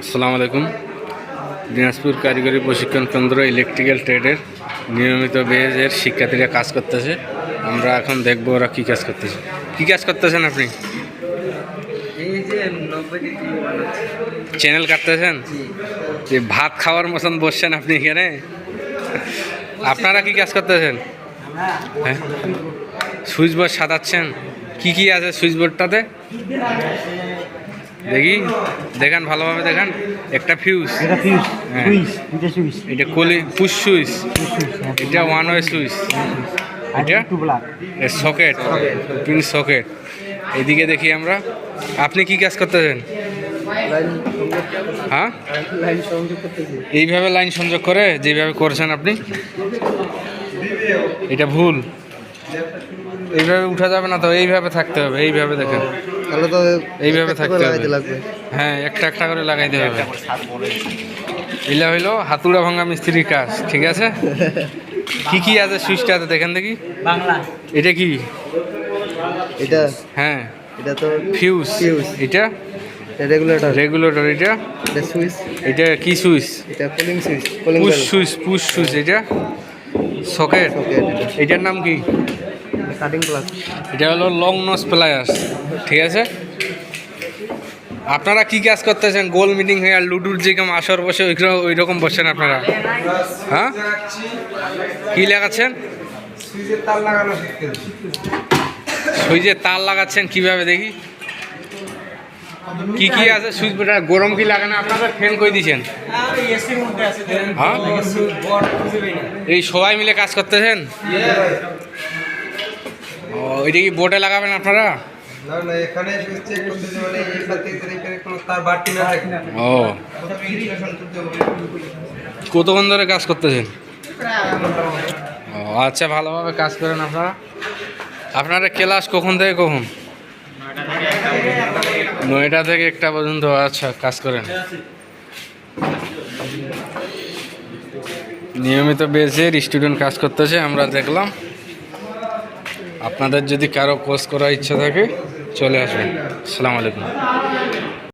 আসসালামু আলাইকুম। দিনাজপুর কারিগরি প্রশিক্ষণ কেন্দ্র ইলেকট্রিক্যাল ট্রেডের নিয়মিত বেজের শিক্ষার্থীরা কাজ করতেছে। আমরা এখন দেখব ওরা কী কাজ করতেছে। কী কাজ করতেছেন আপনি? চ্যানেল কাটতেছেন? যে ভাত খাওয়ার মতন বসছেন আপনি এখানে? আপনারা কি কাজ করতেছেন? হ্যাঁ? সুইচ বোর্ড সাজাচ্ছেন। কি কি আছে সুইচ বোর্ডটাতে দেখি? দেখান ভালোভাবে দেখান। একটা ফিউজ এটা ফিউজ। সুইচ দুইটা সুইচ এটা কলি পুশ সুইচ এটা ওয়ান ওয়ে সুইচ এটা? সকেট পিন সকেট এদিকে দেখি আমরা। আপনি কি কাজ করতেছেন? লাইন হ্যাঁ? এইভাবে লাইন সংযোগ করে যেভাবে করছেন আপনি। এটা ভুল। এইভাবে উঠা যাবে না তো এইভাবে থাকতে হবে এইভাবে দেখেন। তাহলে তো এইভাবে থাকতে হবে। হ্যাঁ একটা একটা করে লাগাইতে হবে। এলা হইল হাতুড়া ভাঙা মিস্ত্রির কাজ ঠিক আছে? কি কি আছে সুইচটাতে দেখেন দেখি। বাংলা। এটা কি? এটা হ্যাঁ। এটা তো ফিউজ Fuse। এটা? রেগুলেটর রেগুলেটর এটা? এটা সুইচ। এটা কি সুইচ? এটা cooling switch cooling push switch push switch এটা? সকেট সকেট এটার নাম কি? কাটিং প্লাগ এটা হলো লং নস প্লায়ার্স ঠিক আছে? আপনারা কি কাজ করতেছেন? গোল মিটিং হয়ে আর লুডুর যেরকম আসর বসে ওই রকম বসছেন আপনারা। হ্যাঁ? কি লাগাচ্ছেন? সুইচের তার লাগাচ্ছেন কীভাবে দেখি? কি কি আছে? সুইচ বোর্ডে গরম কি লাগে না? আপনারা ফ্যান কই আছে হ্যাঁ? এই সবাই মিলে কাজ করতেছেন? ও এটা কি বোর্ডে লাগাবেন আপনারা? না না এখানে চেক করতেছে মানে এই সাথে এখানে কোনো তার বাড়তি না থাকে ও। কতক্ষণ ধরে কাজ করতেছেন? ও আচ্ছা ভালোভাবে কাজ করেন আপনারা। আপনারা ক্লাস কখন থেকে কখন? নয়টা থেকে একটা পর্যন্ত আচ্ছা কাজ করেন। নিয়মিত বেজের স্টুডেন্ট কাজ করতেছে আমরা দেখলাম। আপনাদের যদি কারও কোর্স করার ইচ্ছা থাকে চলে আসবেন। আসসালামু আলাইকুম।